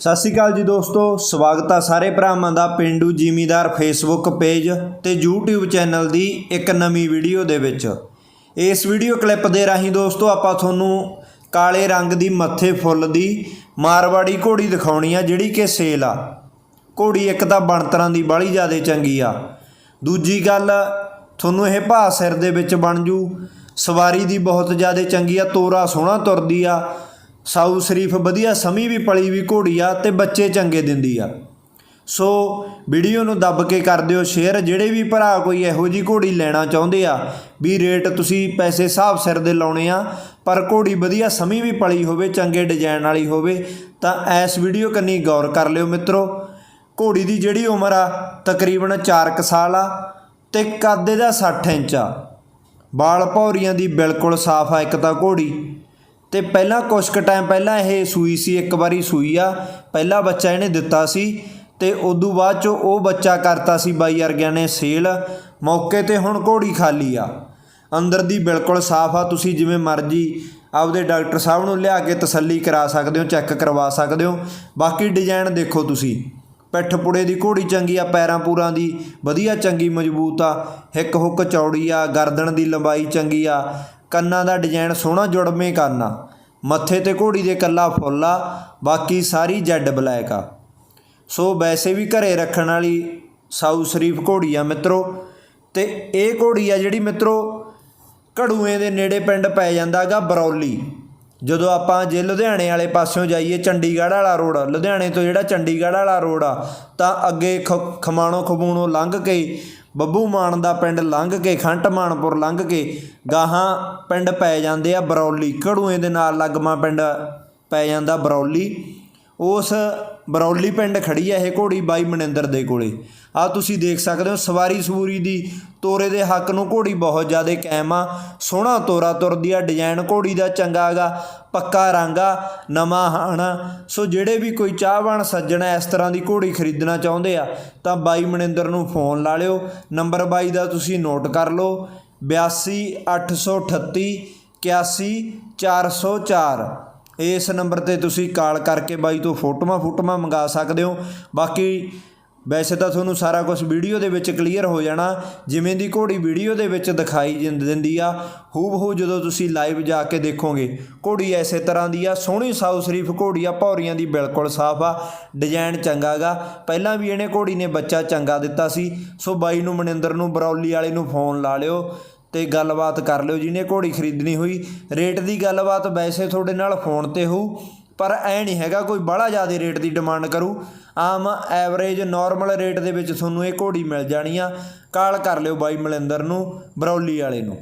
ਸਤਿ ਸ਼੍ਰੀ ਅਕਾਲ ਜੀ ਦੋਸਤੋ, ਸਵਾਗਤ ਆ ਸਾਰੇ ਭਰਾਵਾਂ ਦਾ ਪਿੰਡੂ ਜ਼ਿਮੀਦਾਰ ਫੇਸਬੁੱਕ ਪੇਜ ਤੇ YouTube ਚੈਨਲ ਦੀ ਇੱਕ ਨਵੀਂ ਵੀਡੀਓ ਦੇ ਵਿੱਚ। ਇਸ ਵੀਡੀਓ ਕਲਿੱਪ ਦੇ ਰਾਹੀਂ ਦੋਸਤੋ, ਆਪਾਂ ਤੁਹਾਨੂੰ ਕਾਲੇ ਰੰਗ ਦੀ ਮੱਥੇ ਫੁੱਲ ਦੀ ਮਾਰਵਾੜੀ ਘੋੜੀ ਦਿਖਾਉਣੀ ਆ, ਜਿਹੜੀ ਕਿ ਸੇਲ ਆ। ਘੋੜੀ ਇੱਕ ਤਾਂ ਬਣਤਰਾਂ ਦੀ ਬਾਹਲੀ ਜ਼ਿਆਦਾ ਚੰਗੀ ਆ। ਦੂਜੀ ਗੱਲ, ਤੁਹਾਨੂੰ ਇਹ ਭਾਅ ਸਿਰ ਦੇ ਵਿੱਚ ਬਣ ਜੂ। ਸਵਾਰੀ ਦੀ ਬਹੁਤ ਜ਼ਿਆਦਾ ਚੰਗੀ ਆ, ਤੋਰਾ ਸੋਹਣਾ ਤੁਰਦੀ ਆ। ਸਾਊ ਸ਼ਰੀਫ ਵਧੀਆ ਸਮੀ ਵੀ ਪਲੀ ਵੀ ਘੋੜੀ ਆ ਤੇ ਬੱਚੇ ਚੰਗੇ ਦਿੰਦੀ ਆ। ਸੋ ਵੀਡੀਓ ਨੂੰ ਦੱਬ ਕੇ ਕਰ ਦਿਓ ਸ਼ੇਅਰ, ਜਿਹੜੇ ਵੀ ਭਰਾ ਕੋਈ ਇਹੋ ਜੀ ਘੋੜੀ ਲੈਣਾ ਚਾਹੁੰਦੇ ਆ, ਵੀ ਰੇਟ ਤੁਸੀਂ ਪੈਸੇ ਹਿਸਾਬ ਸਿਰ ਦੇ ਲਾਉਣੇ ਆ, ਪਰ ਘੋੜੀ ਵਧੀਆ ਸਮੀ ਵੀ ਪਲੀ ਹੋਵੇ, ਚੰਗੇ ਡਿਜ਼ਾਈਨ ਵਾਲੀ ਹੋਵੇ, ਤਾਂ ਇਸ ਵੀਡੀਓ ਕੰਨੀ ਗੌਰ ਕਰ ਲਿਓ ਮਿੱਤਰੋ। ਘੋੜੀ ਦੀ ਜਿਹੜੀ ਉਮਰ ਆ, ਤਕਰੀਬਨ 4 ਸਾਲ ਆ ਤੇ ਕੱਦ ਇਹਦਾ 60 ਇੰਚ ਆ। ਬਾਲ ਭੌਰੀਆਂ ਦੀ ਬਿਲਕੁਲ ਸਾਫ਼ ਆ ਇੱਕ ਤਾਂ ਘੋੜੀ। ਤੇ ਪਹਿਲਾਂ ਕੁਛ ਕੁ ਟਾਈਮ ਪਹਿਲਾਂ ਇਹ ਸੂਈ ਸੀ, ਇੱਕ ਵਾਰੀ ਸੂਈ ਆ। ਪਹਿਲਾ ਬੱਚਾ ਇਹਨੇ ਦਿੱਤਾ ਸੀ ਤੇ ਉਦੋਂ ਬਾਅਦ ਚ ਉਹ ਬੱਚਾ ਕਰਤਾ ਸੀ ਬਾਈ ਵਰਗਿਆਂ ਨੇ ਸੇਲ। ਮੌਕੇ ਤੇ ਹੁਣ ਘੋੜੀ ਖਾਲੀ ਆ। ਅੰਦਰ ਦੀ ਬਿਲਕੁਲ ਸਾਫ਼ ਆ, ਤੁਸੀਂ ਜਿਵੇਂ ਮਰਜ਼ੀ ਆਪਦੇ ਡਾਕਟਰ ਸਾਹਿਬ ਨੂੰ ਲਿਆ ਕੇ ਤਸੱਲੀ ਕਰਾ ਸਕਦੇ ਹੋ, ਚੈੱਕ ਕਰਵਾ ਸਕਦੇ ਹੋ। ਬਾਕੀ ਡਿਜ਼ਾਈਨ ਦੇਖੋ ਤੁਸੀਂ। ਪਿੱਠ ਪੁੜੇ ਦੀ ਘੋੜੀ ਚੰਗੀ ਆ, ਪੈਰਾਂ ਪੂਰਾਂ ਦੀ ਵਧੀਆ ਚੰਗੀ ਮਜ਼ਬੂਤ ਆ। ਹਿੱਕ ਹੁੱਕ ਚੌੜੀ ਆ, ਗਰਦਨ ਦੀ ਲੰਬਾਈ ਚੰਗੀ ਆ। ਕੰਨਾਂ ਦਾ ਡਿਜ਼ਾਈਨ ਸੋਹਣਾ ਜੁੜਵੇਂ ਕਰਨਾ ਮੱਥੇ ਤੇ ਘੋੜੀ ਦੇ ਕੱਲਾ ਫੁੱਲ ਆ, ਬਾਕੀ ਸਾਰੀ ਜੈਡ ਬਲੈਕ ਆ। ਸੋ ਵੈਸੇ ਵੀ ਘਰੇ ਰੱਖਣ ਵਾਲੀ ਸਾਊ ਸ਼ਰੀਫ ਘੋੜੀ ਆ ਮਿੱਤਰੋ। ਤੇ ਇਹ ਘੋੜੀ ਆ ਜਿਹੜੀ ਮਿੱਤਰੋ ਘੜੂਏ ਦੇ ਨੇੜੇ ਪਿੰਡ ਪੈ ਜਾਂਦਾਗਾ ਬਰੌਲੀ। ਜਦੋਂ ਆਪਾਂ ਜੇ ਲੁਧਿਆਣੇ ਵਾਲੇ ਪਾਸਿਓਂ ਜਾਈਏ ਚੰਡੀਗੜ੍ਹ ਵਾਲਾ ਰੋਡ, ਲੁਧਿਆਣੇ ਤੋਂ ਜਿਹੜਾ ਚੰਡੀਗੜ੍ਹ ਵਾਲਾ ਰੋਡ ਆ, ਤਾਂ ਅੱਗੇ ਖ- ਖਮਾਣੋ ਖਬੂਣੋ ਲੰਘ ਕੇ ਬੱਬੂ ਮਾਨ ਦਾ ਪਿੰਡ ਲੰਘ ਕੇ, ਖੰਟ ਮਾਨਪੁਰ ਲੰਘ ਕੇ, ਗਾਹਾਂ ਪਿੰਡ ਪੈ ਜਾਂਦੇ ਆ ਬਰੌਲੀ। ਘੜੂਏ ਦੇ ਨਾਲ ਲੱਗਮਾ ਪਿੰਡ ਪੈ ਜਾਂਦਾ ਬਰੌਲੀ। ਉਸ ਬਰੌਲੀ ਪਿੰਡ ਖੜੀ ਹੈ ਇਹ ਘੋੜੀ ਬਾਈ ਮਨਿੰਦਰ ਦੇ ਕੋਲੇ। ਆ ਤੁਸੀਂ ਦੇਖ ਸਕਦੇ ਹੋ, ਸਵਾਰੀ ਸਵੂਰੀ ਦੀ ਤੋਰੇ ਦੇ ਹੱਕ ਨੂੰ ਘੋੜੀ ਬਹੁਤ ਜ਼ਿਆਦਾ ਕਾਇਮ ਆ। ਸੋਹਣਾ ਤੋਰਾ ਤੁਰਦੀ ਆ ਡਿਜ਼ਾਈਨ ਘੋੜੀ ਦਾ ਚੰਗਾ ਗਾ, ਪੱਕਾ ਰੰਗ ਆ, ਨਵਾਂ ਹਾਣਾ ਸੋ ਜਿਹੜੇ ਵੀ ਕੋਈ ਚਾਹਵਾਨ ਸੱਜਣ ਇਸ ਤਰ੍ਹਾਂ ਦੀ ਘੋੜੀ ਖਰੀਦਣਾ ਚਾਹੁੰਦੇ ਆ, ਤਾਂ ਬਾਈ ਮਨਿੰਦਰ ਨੂੰ ਫੋਨ ਲਾ ਲਿਓ। ਨੰਬਰ ਬਾਈ ਦਾ ਤੁਸੀਂ ਨੋਟ ਕਰ ਲਓ 82838 81404 ਇਸ ਨੰਬਰ ਤੇ ਤੁਸੀਂ ਕਾਲ ਕਰਕੇ ਬਾਈ ਤੋਂ ਫੋਟੋਆਂ ਫੋਟੋਆਂ ਮੰਗਾ ਸਕਦੇ ਹੋ। ਬਾਕੀ ਵੈਸੇ ਤਾਂ ਤੁਹਾਨੂੰ ਸਾਰਾ ਕੁਝ ਵੀਡੀਓ ਦੇ ਵਿੱਚ ਕਲੀਅਰ ਹੋ ਜਾਣਾ। ਜਿਵੇਂ ਦੀ ਘੋੜੀ ਵੀਡੀਓ ਦੇ ਵਿੱਚ ਦਿਖਾਈ ਦਿੰਦੀ ਆ, ਹੂਬਹੂ ਜਦੋਂ ਤੁਸੀਂ ਲਾਈਵ ਜਾ ਕੇ ਦੇਖੋਗੇ, ਘੋੜੀ ਐਸੇ ਤਰ੍ਹਾਂ ਦੀ ਆ, ਸੋਹਣੀ ਸਾਊ ਸ਼ਰੀਫ ਘੋੜੀ ਆ, ਭੌਰੀਆਂ ਦੀ ਬਿਲਕੁਲ ਸਾਫ਼ ਆ, ਡਿਜ਼ਾਈਨ ਚੰਗਾ ਗਾ। ਪਹਿਲਾਂ ਵੀ ਇਹਨੇ ਘੋੜੀ ਨੇ ਬੱਚਾ ਚੰਗਾ ਦਿੱਤਾ ਸੀ। ਸੋ ਬਾਈ ਨੂੰ ਮਨਿੰਦਰ ਨੂੰ, ਬਰੌਲੀ ਵਾਲੇ ਨੂੰ ਫੋਨ ਲਾ ਲਿਓ। ਤੇ ਗੱਲਬਾਤ ਕਰ ਲਿਓ, ਜਿਹਨੇ ਘੋੜੀ ਖਰੀਦਣੀ ਹੋਈ। ਰੇਟ ਦੀ ਗੱਲਬਾਤ ਵੈਸੇ ਤੁਹਾਡੇ ਨਾਲ ਫੋਨ ਤੇ ਹੋਊ, ਪਰ ਐ ਨਹੀਂ ਹੈਗਾ, ਕੋਈ ਬਾਹਲਾ ਜ਼ਿਆਦਾ ਰੇਟ ਦੀ ਡਿਮਾਂਡ ਕਰੂ। ਆਮ ਐਵਰੇਜ ਨਾਰਮਲ ਰੇਟ ਦੇ ਵਿੱਚ ਤੁਹਾਨੂੰ ਇਹ ਘੋੜੀ ਮਿਲ ਜਾਣੀ ਆ। ਕਾਲ ਕਰ ਲਿਓ ਬਾਈ ਮਲਿੰਦਰ ਨੂੰ, ਬਰੌਲੀ ਵਾਲੇ ਨੂੰ।